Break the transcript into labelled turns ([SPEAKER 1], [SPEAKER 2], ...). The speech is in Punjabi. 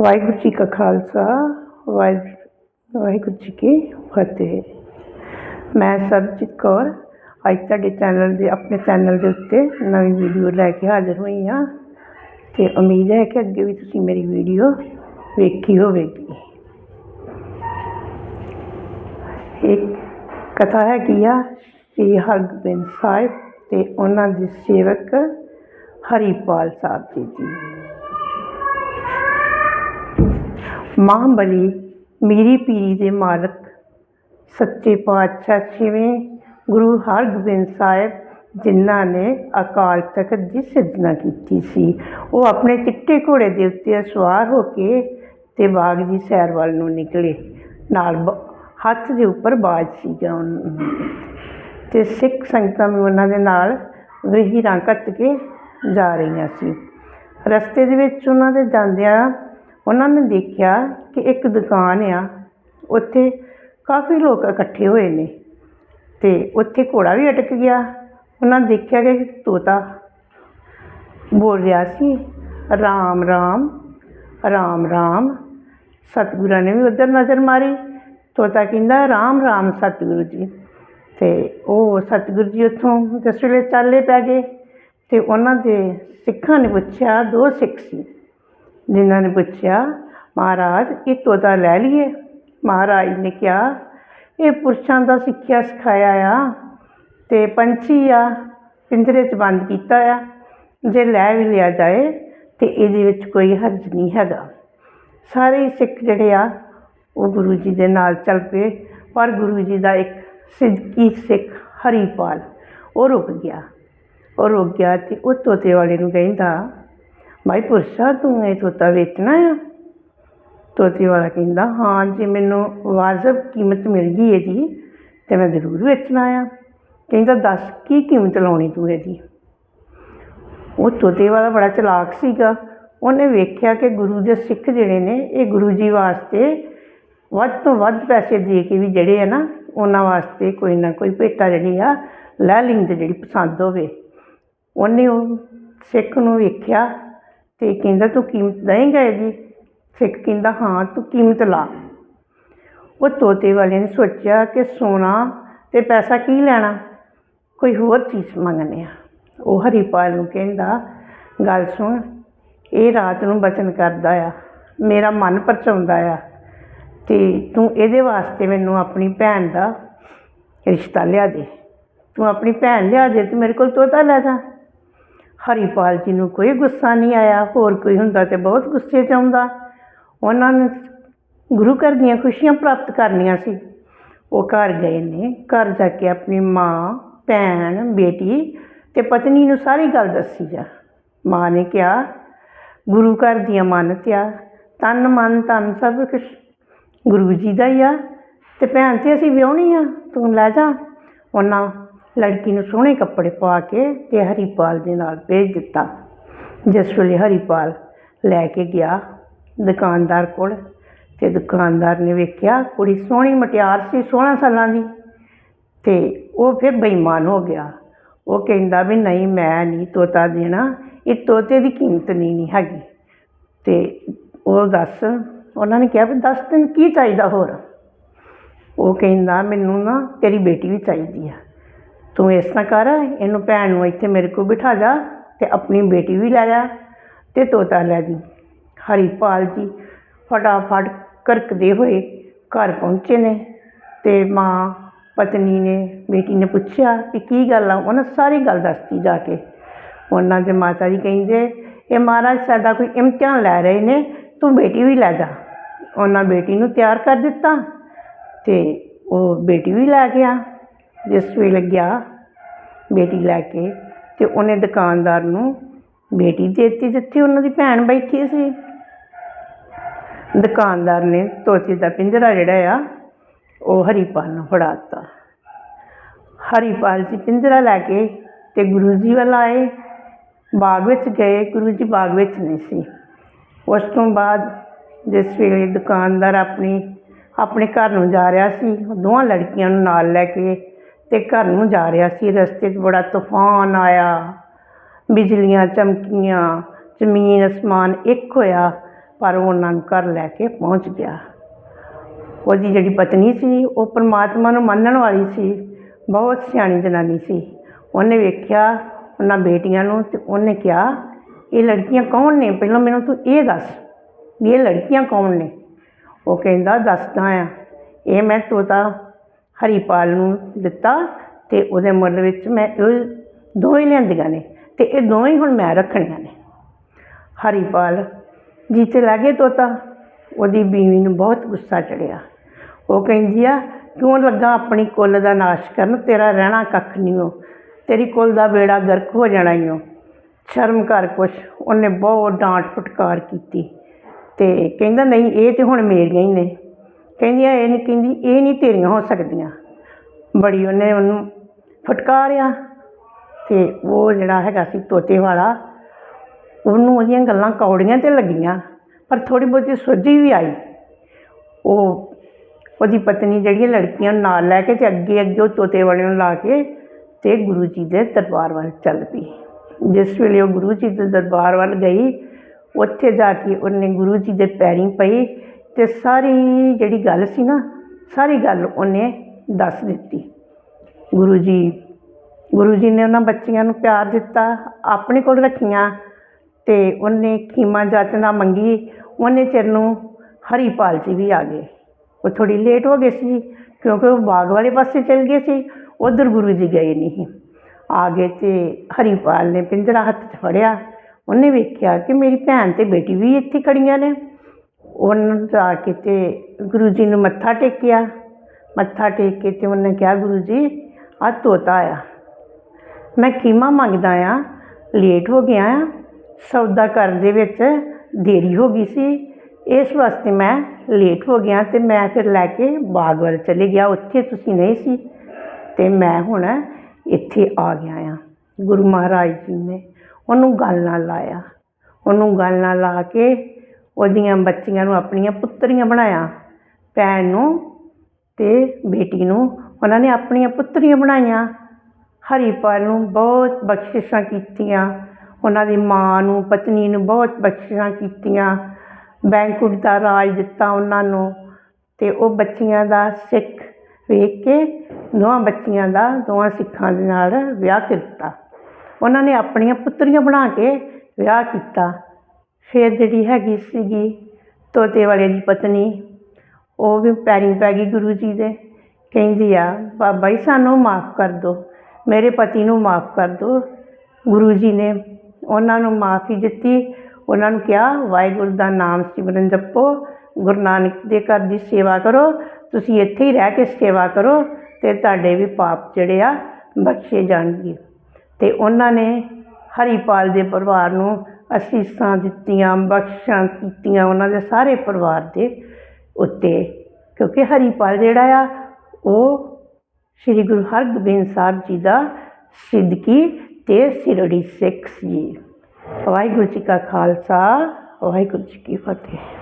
[SPEAKER 1] ਵਾਹਿਗੁਰੂ ਜੀ ਕਾ ਖਾਲਸਾ ਵਾਹਿ- ਵਾਹਿਗੁਰੂ ਜੀ ਕੀ ਫਤਿਹ। ਮੈਂ ਸਰਬਜੀਤ ਕੌਰ, ਅੱਜ ਤੁਹਾਡੇ ਚੈਨਲ ਦੇ ਆਪਣੇ ਚੈਨਲ ਦੇ ਉੱਤੇ ਨਵੀਂ ਵੀਡੀਓ ਲੈ ਕੇ ਹਾਜ਼ਰ ਹੋਈ ਹਾਂ ਤੇ ਉਮੀਦ ਹੈ ਕਿ ਅੱਗੇ ਵੀ ਤੁਸੀਂ ਮੇਰੀ ਵੀਡੀਓ ਵੇਖੀ ਹੋਵੇਗੀ। ਇੱਕ ਕਥਾ ਹੈਗੀ ਆ, ਸ੍ਰੀ ਹਰਗੋਬਿੰਦ ਸਾਹਿਬ ਤੇ ਉਹਨਾਂ ਦੇ ਸੇਵਕ ਹਰੀਪਾਲ ਸਾਹਿਬ ਜੀ ਦੀ। ਮਹਾਂਬਲੀ ਮੀਰੀ ਪੀਰੀ ਦੇ ਮਾਲਕ, ਸੱਚੇ ਪਾਤਸ਼ਾਹ ਛੇਵੇਂ ਗੁਰੂ ਹਰਗੋਬਿੰਦ ਸਾਹਿਬ ਜਿਨ੍ਹਾਂ ਨੇ ਅਕਾਲ ਤਖਤ ਦੀ ਸਿਰਜਣਾ ਕੀਤੀ ਸੀ। ਉਹ ਆਪਣੇ ਚਿੱਟੇ ਘੋੜੇ ਦੇ ਉੱਤੇ ਸਵਾਰ ਹੋ ਕੇ ਤੇ ਬਾਗ ਦੀ ਸੈਰ ਵੱਲ ਨੂੰ ਨਿਕਲੇ। ਨਾਲ ਬ- ਹੱਥ ਦੇ ਉੱਪਰ ਬਾਜ ਸੀਗਾ ਉਹਨਾਂ। ਤੇ ਸਿੱਖ ਸੰਗਤਾਂ ਵੀ ਉਹਨਾਂ ਦੇ ਨਾਲ ਵਹੀਰਾਂ ਕੱਟ ਕੇ ਜਾ ਰਹੀਆਂ ਸੀ। ਰਸਤੇ ਦੇ ਵਿੱਚ ਉਹਨਾਂ ਦੇ ਜਾਂਦਿਆਂ ਉਹਨਾਂ ਨੇ ਦੇਖਿਆ ਕਿ ਇੱਕ ਦੁਕਾਨ ਆ, ਉੱਥੇ ਕਾਫੀ ਲੋਕ ਇਕੱਠੇ ਹੋਏ ਨੇ ਅਤੇ ਉੱਥੇ ਘੋੜਾ ਵੀ ਅਟਕ ਗਿਆ। ਉਹਨਾਂ ਦੇਖਿਆ ਕਿ ਤੋਤਾ ਬੋਲ ਰਿਹਾ ਸੀ, ਰਾਮ ਰਾਮ ਰਾਮ ਰਾਮ। ਸਤਿਗੁਰਾਂ ਨੇ ਵੀ ਉੱਧਰ ਨਜ਼ਰ ਮਾਰੀ। ਤੋਤਾ ਕਹਿੰਦਾ, ਰਾਮ ਰਾਮ ਸਤਿਗੁਰੂ ਜੀ। ਅਤੇ ਉਹ ਸਤਿਗੁਰੂ ਜੀ ਉੱਥੋਂ ਜਿਸ ਵੇਲੇ ਚਾਲੇ ਪੈ ਗਏ ਅਤੇ ਉਹਨਾਂ ਦੇ ਸਿੱਖਾਂ ਨੇ ਪੁੱਛਿਆ, ਦੋ ਸਿੱਖ ਸੀ? ਜਿਨ੍ਹਾਂ ਨੇ ਪੁੱਛਿਆ, ਮਹਾਰਾਜ ਇਹ ਤੋਤਾ ਲੈ ਲਈਏ? ਮਹਾਰਾਜ ਨੇ ਕਿਹਾ, ਇਹ ਪੁਰਸ਼ਾਂ ਦਾ ਸਿੱਖਿਆ ਸਿਖਾਇਆ ਆ ਅਤੇ ਪੰਛੀ ਆ, ਪਿੰਜਰੇ 'ਚ ਬੰਦ ਕੀਤਾ ਆ। ਜੇ ਲੈ ਵੀ ਲਿਆ ਜਾਏ ਤਾਂ ਇਹਦੇ ਵਿੱਚ ਕੋਈ ਹਰਜ ਨਹੀਂ ਹੈਗਾ। ਸਾਰੇ ਹੀ ਸਿੱਖ ਜਿਹੜੇ ਆ, ਉਹ ਗੁਰੂ ਜੀ ਦੇ ਨਾਲ ਚੱਲ ਪਏ, ਪਰ ਗੁਰੂ ਜੀ ਦਾ ਇੱਕ ਸਿੱਧਕੀ ਸਿੱਖ ਹਰੀਪਾਲ, ਉਹ ਰੁਕ ਗਿਆ। ਉਹ ਰੁਕ ਗਿਆ ਅਤੇ ਉਹ ਤੋਤੇ ਵਾਲੇ ਨੂੰ ਕਹਿੰਦਾ ਭਾਈ ਪੁਰਸ਼ਾ ਤੂੰ ਇਹ ਤੋਤਾ ਵੇਚਣਾ ਆ? ਤੋਤੇ ਵਾਲਾ ਕਹਿੰਦਾ, ਹਾਂ ਜੇ, ਮੈਨੂੰ ਵਾਜਬ ਕੀਮਤ ਮਿਲ ਗਈ ਇਹਦੀ, ਤੇ ਮੈਂ ਜ਼ਰੂਰ ਵੇਚਣਾ ਆ। ਕਹਿੰਦਾ, ਦੱਸ ਕੀ ਕੀਮਤ ਲਾਉਣੀ ਤੂੰ ਇਹਦੀ? ਉਹ ਤੋਤੇ ਵਾਲਾ ਬੜਾ ਚਲਾਕ ਸੀਗਾ। ਉਹਨੇ ਵੇਖਿਆ ਕਿ ਗੁਰੂ ਦੇ ਸਿੱਖ ਜਿਹੜੇ ਨੇ, ਇਹ ਗੁਰੂ ਜੀ ਵਾਸਤੇ ਵੱਧ ਤੋਂ ਵੱਧ ਪੈਸੇ ਦੇ ਕੇ ਵੀ ਜਿਹੜੇ ਆ ਨਾ, ਉਹਨਾਂ ਵਾਸਤੇ ਕੋਈ ਨਾ ਕੋਈ ਭੇਟਾ ਜਿਹੜੀ ਆ, ਲੈ ਲੈਂਦੇ ਜਿਹੜੀ ਪਸੰਦ ਹੋਵੇ। ਉਹਨੇ ਉਹ ਸਿੱਖ ਨੂੰ ਵੇਖਿਆ ਤੇ ਕਹਿੰਦਾ ਤੂੰ ਕੀਮਤ ਦੇਂਗਾ ਇਹਦੀ? ਸਿੱਖ ਕਹਿੰਦਾ, ਹਾਂ, ਤੂੰ ਕੀਮਤ ਲਾ। ਉਹ ਤੋਤੇ ਵਾਲੇ ਨੇ ਸੋਚਿਆ ਕਿ ਸੋਨਾ ਤੇ ਪੈਸਾ ਕੀ ਲੈਣਾ? ਕੋਈ ਹੋਰ ਚੀਜ਼ ਮੰਗਨੇ ਆ। ਉਹ ਹਰੀਪਾਲ ਨੂੰ ਕਹਿੰਦਾ, ਗੱਲ ਸੁਣ, ਇਹ ਰਾਤ ਨੂੰ ਬਚਨ ਕਰਦਾ ਆ। ਮੇਰਾ ਮਨ ਪਰਚਾਉਂਦਾ ਆ ਤੇ ਤੂੰ ਇਹਦੇ ਵਾਸਤੇ ਮੈਨੂੰ ਆਪਣੀ ਭੈਣ ਦਾ ਰਿਸ਼ਤਾ ਲਿਆ ਦੇ। ਤੂੰ ਆਪਣੀ ਭੈਣ ਲਿਆ ਦੇ ਤੇ ਮੇਰੇ ਕੋਲ ਤੋਤਾ ਲੈ ਜਾ। ਹਰੀਪਾਲ ਜੀ ਨੂੰ ਕੋਈ ਗੁੱਸਾ ਨਹੀਂ ਆਇਆ, ਹੋਰ ਕੋਈ ਹੁੰਦਾ ਤੇ ਬਹੁਤ ਗੁੱਸੇ 'ਚ ਆਉਂਦਾ। ਉਹਨਾਂ ਨੂੰ ਗੁਰੂ ਘਰ ਦੀਆਂ ਖੁਸ਼ੀਆਂ ਪ੍ਰਾਪਤ ਕਰਨੀਆਂ ਸੀ। ਉਹ ਘਰ ਗਏ ਨੇ, ਘਰ ਜਾ ਕੇ ਆਪਣੀ ਮਾਂ, ਭੈਣ, ਬੇਟੀ ਤੇ ਪਤਨੀ ਨੂੰ ਸਾਰੀ ਗੱਲ ਦੱਸੀ ਆ। ਮਾਂ ਨੇ ਕਿਹਾ, ਗੁਰੂ ਘਰ ਦੀਆਂ ਮੰਨਤ ਆ ਤਨ, ਮਨ, ਧਨ ਸਭ ਕੁਛ ਗੁਰੂ ਜੀ ਦਾ ਹੀ ਆ ਤੇ ਭੈਣ ਤੇ ਅਸੀਂ ਵਿਆਹਣੀ ਆ, ਤੂੰ ਲੈ ਜਾ। ਉਹਨਾਂ ਲੜਕੀ ਨੂੰ ਸੋਹਣੇ ਕੱਪੜੇ ਪਾ ਕੇ ਅਤੇ ਹਰੀਪਾਲ ਦੇ ਨਾਲ ਭੇਜ ਦਿੱਤਾ। ਜਿਸ ਵੇਲੇ ਹਰੀਪਾਲ ਲੈ ਕੇ ਗਿਆ ਦੁਕਾਨਦਾਰ ਕੋਲ ਅਤੇ ਦੁਕਾਨਦਾਰ ਨੇ ਵੇਖਿਆ ਕੁੜੀ ਸੋਹਣੀ ਮੁਟਿਆਰ ਸੀ 16 ਸਾਲਾਂ ਦੀ ਅਤੇ ਉਹ ਫਿਰ ਬੇਈਮਾਨ ਹੋ ਗਿਆ। ਉਹ ਕਹਿੰਦਾ ਵੀ ਨਹੀਂ, ਮੈਂ ਨਹੀਂ ਤੋਤਾ ਦੇਣਾ, ਇਹ ਤੋਤੇ ਦੀ ਕੀਮਤ ਨਹੀਂ ਨਹੀਂ ਹੈਗੀ। ਅਤੇ ਉਹ ਦੱਸ, ਉਹਨਾਂ ਨੇ ਕਿਹਾ ਵੀ ਦੱਸ ਤੈਨੂੰ ਕੀ ਚਾਹੀਦਾ ਹੋਰ? ਉਹ ਕਹਿੰਦਾ ਮੈਨੂੰ ਨਾ ਤੇਰੀ ਬੇਟੀ ਵੀ ਚਾਹੀਦੀ ਆ। ਤੂੰ ਇਸ ਤਰ੍ਹਾਂ ਕਰ, ਇਹਨੂੰ ਭੈਣ ਨੂੰ ਇੱਥੇ ਮੇਰੇ ਕੋਲ ਬਿਠਾ ਜਾ ਅਤੇ ਆਪਣੀ ਬੇਟੀ ਵੀ ਲੈ ਜਾ ਅਤੇ ਤੋਤਾ ਲੈ ਜੀ। ਹਰੀਪਾਲ ਜੀ ਫਟਾਫਟ ਕਰਕਦੇ ਹੋਏ ਘਰ ਪਹੁੰਚੇ ਨੇ ਅਤੇ ਮਾਂ ਪਤਨੀ ਨੇ, ਬੇਟੀ ਨੇ ਪੁੱਛਿਆ ਕਿ ਕੀ ਗੱਲ ਆ? ਉਹਨਾਂ ਸਾਰੀ ਗੱਲ ਦੱਸਤੀ ਜਾ ਕੇ। ਉਹਨਾਂ ਦੇ ਮਾਤਾ ਜੀ ਕਹਿੰਦੇ, ਇਹ ਮਹਾਰਾਜ ਸਾਡਾ ਕੋਈ ਇਮਤਿਹਾਨ ਲੈ ਰਹੇ ਨੇ, ਤੂੰ ਬੇਟੀ ਵੀ ਲੈ ਜਾ। ਉਹਨਾਂ ਬੇਟੀ ਨੂੰ ਤਿਆਰ ਕਰ ਦਿੱਤਾ ਅਤੇ ਉਹ ਬੇਟੀ ਵੀ ਲੈ ਗਿਆ। ਜਿਸ ਵੇਲੇ ਗਿਆ ਬੇਟੀ ਲੈ ਕੇ ਅਤੇ ਉਹਨੇ ਦੁਕਾਨਦਾਰ ਨੂੰ ਬੇਟੀ ਦੇ ਦਿੱਤੀ ਜਿੱਥੇ ਉਹਨਾਂ ਦੀ ਭੈਣ ਬੈਠੀ ਸੀ। ਦੁਕਾਨਦਾਰ ਨੇ ਤੋਤੇ ਦਾ ਪਿੰਜਰਾ ਜਿਹੜਾ ਆ, ਉਹ ਹਰੀਪਾਲ ਨੂੰ ਫੜਾ ਦਿੱਤਾ ਹਰੀਪਾਲ ਜੀ ਪਿੰਜਰਾ ਲੈ ਕੇ ਤੇ ਗੁਰੂ ਜੀ ਵੱਲ ਆਏ। ਬਾਗ ਵਿੱਚ ਗਏ, ਗੁਰੂ ਜੀ ਬਾਗ ਵਿੱਚ ਨਹੀਂ ਸੀ। ਉਸ ਤੋਂ ਬਾਅਦ ਜਿਸ ਵੇਲੇ ਦੁਕਾਨਦਾਰ ਆਪਣੀ, ਆਪਣੇ ਘਰ ਨੂੰ ਜਾ ਰਿਹਾ ਸੀ ਉਹ ਦੋਵਾਂ ਲੜਕੀਆਂ ਨੂੰ ਨਾਲ ਲੈ ਕੇ ਅਤੇ ਘਰ ਨੂੰ ਜਾ ਰਿਹਾ ਸੀ। ਰਸਤੇ 'ਚ ਬੜਾ ਤੂਫਾਨ ਆਇਆ, ਬਿਜਲੀਆਂ ਚਮਕੀਆਂ, ਜ਼ਮੀਨ, ਅਸਮਾਨ ਇੱਕ ਹੋਇਆ, ਪਰ ਉਹ ਉਹਨਾਂ ਨੂੰ ਘਰ ਲੈ ਕੇ ਪਹੁੰਚ ਗਿਆ। ਉਹਦੀ ਜਿਹੜੀ ਪਤਨੀ ਸੀ, ਉਹ ਪਰਮਾਤਮਾ ਨੂੰ ਮੰਨਣ ਵਾਲੀ ਸੀ, ਬਹੁਤ ਸਿਆਣੀ ਜਨਾਨੀ ਸੀ। ਉਹਨੇ ਵੇਖਿਆ ਉਹਨਾਂ ਬੇਟੀਆਂ ਨੂੰ ਅਤੇ ਉਹਨੇ ਕਿਹਾ, ਇਹ ਲੜਕੀਆਂ ਕੌਣ ਨੇ? ਪਹਿਲਾਂ ਮੈਨੂੰ ਤੂੰ ਇਹ ਦੱਸ ਵੀ ਇਹ ਲੜਕੀਆਂ ਕੌਣ ਨੇ? ਉਹ ਕਹਿੰਦਾ, ਦੱਸਦਾ ਆ। ਇਹ ਮੈਂ ਤੋਤਾ ਹਰੀਪਾਲ ਨੂੰ ਦਿੱਤਾ ਅਤੇ ਉਹਦੇ ਮੁੱਲ ਵਿੱਚ ਮੈਂ ਇਹ ਦੋਵੇਂ ਲਿਆਂਦੀਆਂ ਨੇ ਅਤੇ ਇਹ ਦੋਵੇਂ ਹੁਣ ਮੈਂ ਰੱਖਣੀਆਂ ਨੇ। ਹਰੀਪਾਲ ਜੀਤੇ ਗਏ ਤੋਤਾ। ਉਹਦੀ ਬੀਵੀ ਨੂੰ ਬਹੁਤ ਗੁੱਸਾ ਚੜਿਆ। ਉਹ ਕਹਿੰਦੀ ਆ, ਕਿਉਂ ਲੱਗਾ ਆਪਣੀ ਕੁੱਲ ਦਾ ਨਾਸ਼ ਕਰਨ? ਤੇਰਾ ਰਹਿਣਾ ਕੱਖ ਨਹੀਂ ਹੋ ਤੇਰੀ ਕੁੱਲ ਦਾ ਬੇੜਾ ਗਰਕ ਹੋ ਜਾਣਾ ਹੀ ਓ। ਸ਼ਰਮ ਕਰ ਕੁਛ। ਉਹਨੇ ਬਹੁਤ ਡਾਂਟ ਫਟਕਾਰ ਕੀਤੀ ਅਤੇ ਕਹਿੰਦਾ, ਨਹੀਂ, ਇਹ ਤਾਂ ਹੁਣ ਮੇਰੀਆਂ ਹੀ ਨੇ। ਕਹਿੰਦੀਆਂ ਇਹ ਨਹੀਂ ਕਹਿੰਦੀ, ਇਹ ਨਹੀਂ ਤੇਰੀਆਂ ਹੋ ਸਕਦੀਆਂ। ਬੜੀ ਉਹਨੇ ਉਹਨੂੰ ਫਟਕਾਰਿਆ ਤੇ ਉਹ ਜਿਹੜਾ ਹੈਗਾ ਸੀ ਤੋਤੇ ਵਾਲਾ, ਉਹਨੂੰ ਉਹਦੀਆਂ ਗੱਲਾਂ ਕੌੜੀਆਂ ਤੇ ਲੱਗੀਆਂ, ਪਰ ਥੋੜੀ ਬਹੁਤੀ ਸੋਝੀ ਵੀ ਆਈ। ਉਹ ਉਹਦੀ ਪਤਨੀ ਜਿਹੜੀਆਂ ਲੜਕੀਆਂ ਨੂੰ ਨਾਲ ਲੈ ਕੇ ਤੇ ਅੱਗੇ ਅੱਗੇ ਉਹ ਤੋਤੇ ਵਾਲੇ ਨੂੰ ਲਾ ਕੇ ਤੇ ਗੁਰੂ ਜੀ ਦੇ ਦਰਬਾਰ ਵੱਲ ਚੱਲ ਪਈ। ਜਿਸ ਵੇਲੇ ਉਹ ਗੁਰੂ ਜੀ ਦੇ ਦਰਬਾਰ ਵੱਲ ਗਈ, ਉੱਥੇ ਜਾ ਕੇ ਉਹਨੇ ਗੁਰੂ ਜੀ ਦੇ ਪੈਰੀਂ ਪਈ ਤੇ ਸਾਰੀ ਜਿਹੜੀ ਗੱਲ ਸੀ ਨਾ, ਸਾਰੀ ਗੱਲ ਉਹਨੇ ਦੱਸ ਦਿੱਤੀ। ਗੁਰੂ ਜੀ ਗੁਰੂ ਜੀ ਨੇ ਉਹਨਾਂ ਬੱਚੀਆਂ ਨੂੰ ਪਿਆਰ ਦਿੱਤਾ, ਆਪਣੇ ਕੋਲ ਰੱਖੀਆਂ ਅਤੇ ਉਹਨੇ ਖੀਮਾ ਜਾਚਨਾ ਮੰਗੀ। ਉਹਨੇ ਚਿਰ ਨੂੰ ਹਰੀਪਾਲ ਜੀ ਵੀ ਆ ਗਏ। ਉਹ ਥੋੜ੍ਹੀ ਲੇਟ ਹੋ ਗਏ ਸੀ, ਕਿਉਂਕਿ ਉਹ ਬਾਗ ਵਾਲੇ ਪਾਸੇ ਚਲ ਗਏ ਸੀ, ਉਧਰ ਗੁਰੂ ਜੀ ਗਏ ਨਹੀਂ ਆ ਗਏ ਅਤੇ ਹਰੀਪਾਲ ਨੇ ਪਿੰਜਰਾ ਹੱਥ 'ਚ ਫੜਿਆ। ਉਹਨੇ ਵੇਖਿਆ ਕਿ ਮੇਰੀ ਭੈਣ ਅਤੇ ਬੇਟੀ ਵੀ ਇੱਥੇ ਖੜੀਆਂ ਨੇ। ਉਹਨਾਂ ਜਾ ਕੇ ਤੇ ਗੁਰੂ ਜੀ ਨੂੰ ਮੱਥਾ ਟੇਕਿਆ। ਮੱਥਾ ਟੇਕ ਕੇ ਤੇ ਉਹਨੇ ਕਿਹਾ, ਗੁਰੂ ਜੀ, ਆ ਤੋਤਾ ਆ। ਮੈਂ ਕੀਮਾ ਮੰਗਦਾ ਆ। ਲੇਟ ਹੋ ਗਿਆ ਆ। ਸੌਦਾ ਕਰਨ ਦੇ ਵਿੱਚ ਦੇਰੀ ਹੋ ਗਈ ਸੀ। ਇਸ ਵਾਸਤੇ ਮੈਂ ਲੇਟ ਹੋ ਗਿਆ ਤੇ ਮੈਂ ਫਿਰ ਲੈ ਕੇ ਬਾਗ ਵੱਲ ਚਲੇ ਗਿਆ। ਉੱਥੇ ਤੁਸੀਂ ਨਹੀਂ ਸੀ। ਤੇ ਮੈਂ ਹੁਣ ਇੱਥੇ ਆ ਗਿਆ ਆ। ਗੁਰੂ ਮਹਾਰਾਜ ਜੀ ਨੇ ਉਹਨੂੰ ਗੱਲ ਨਾਲ ਲਾਇਆ। ਉਹਨੂੰ ਗੱਲ ਨਾਲ ਲਾ ਕੇ ਉਹਦੀਆਂ ਬੱਚੀਆਂ ਨੂੰ ਆਪਣੀਆਂ ਪੁੱਤਰੀਆਂ ਬਣਾਇਆ, ਭੈਣ ਨੂੰ ਅਤੇ ਬੇਟੀ ਨੂੰ। ਉਹਨਾਂ ਨੇ ਆਪਣੀਆਂ ਪੁੱਤਰੀਆਂ ਬਣਾਈਆਂ। ਹਰੀਪਾਲ ਨੂੰ ਬਹੁਤ ਬਖਸ਼ਿਸ਼ਾਂ ਕੀਤੀਆਂ। ਉਹਨਾਂ ਦੀ ਮਾਂ ਨੂੰ, ਪਤਨੀ ਨੂੰ ਬਹੁਤ ਬਖਸ਼ਿਸ਼ਾਂ ਕੀਤੀਆਂ। ਬੈਂਕੁਟ ਦਾ ਰਾਜ ਦਿੱਤਾ ਉਹਨਾਂ ਨੂੰ ਅਤੇ ਉਹ ਬੱਚੀਆਂ ਦਾ ਸਿੱਖ ਵੇਖ ਕੇ ਦੋਵਾਂ ਬੱਚੀਆਂ ਦਾ, ਦੋਵਾਂ ਸਿੱਖਾਂ ਦੇ ਨਾਲ ਵਿਆਹ ਕੀਤਾ। ਉਹਨਾਂ ਨੇ ਆਪਣੀਆਂ ਪੁੱਤਰੀਆਂ ਬਣਾ ਕੇ ਵਿਆਹ ਕੀਤਾ। ਫਿਰ ਜਿਹੜੀ ਹੈਗੀ ਸੀਗੀ ਤੋਤੇ ਵਾਲੇ ਦੀ ਪਤਨੀ, ਉਹ ਵੀ ਪੈਰੀਂ ਪੈ ਗਈ ਗੁਰੂ ਜੀ ਦੇ। ਕਹਿੰਦੀ ਆ, ਬਾਬਾ ਜੀ, ਸਾਨੂੰ ਮਾਫ ਕਰ ਦਿਓ। ਮੇਰੇ ਪਤੀ ਨੂੰ ਮਾਫ ਕਰ ਦਿਓ। ਗੁਰੂ ਜੀ ਨੇ ਉਹਨਾਂ ਨੂੰ ਮਾਫੀ ਦਿੱਤੀ। ਉਹਨਾਂ ਨੂੰ ਕਿਹਾ, ਵਾਹਿਗੁਰੂ ਦਾ ਨਾਮ ਸਿਮਰਨ ਜਪੋ। ਗੁਰੂ ਨਾਨਕ ਦੇ ਘਰ ਦੀ ਸੇਵਾ ਕਰੋ। ਤੁਸੀਂ ਇੱਥੇ ਹੀ ਰਹਿ ਕੇ ਸੇਵਾ ਕਰੋ ਤੇ ਤੁਹਾਡੇ ਵੀ ਪਾਪ ਜਿਹੜੇ ਆ ਬਖਸ਼ੇ ਜਾਣਗੇ। ਤੇ ਉਹਨਾਂ ਨੇ ਹਰੀਪਾਲ ਦੇ ਪਰਿਵਾਰ ਨੂੰ ਅਸੀਸਾਂ ਦਿੱਤੀਆਂ ਬਖਸ਼ਾਂ ਕੀਤੀਆਂ ਉਹਨਾਂ ਦੇ ਸਾਰੇ ਪਰਿਵਾਰ ਦੇ ਉੱਤੇ। ਕਿਉਂਕਿ ਹਰੀਪਾਲ ਜਿਹੜਾ ਆ, ਉਹ ਸ੍ਰੀ ਗੁਰੂ ਹਰਗੋਬਿੰਦ ਸਾਹਿਬ ਜੀ ਦਾ ਸਿੱਦਕੀ ਤੇ ਸਿਰੜੀ ਸਿੱਖ ਸੀ। ਵਾਹਿਗੁਰੂ ਜੀ ਕਾ ਖਾਲਸਾ, ਵਾਹਿਗੁਰੂ ਜੀ ਕੀ ਫਤਿਹ।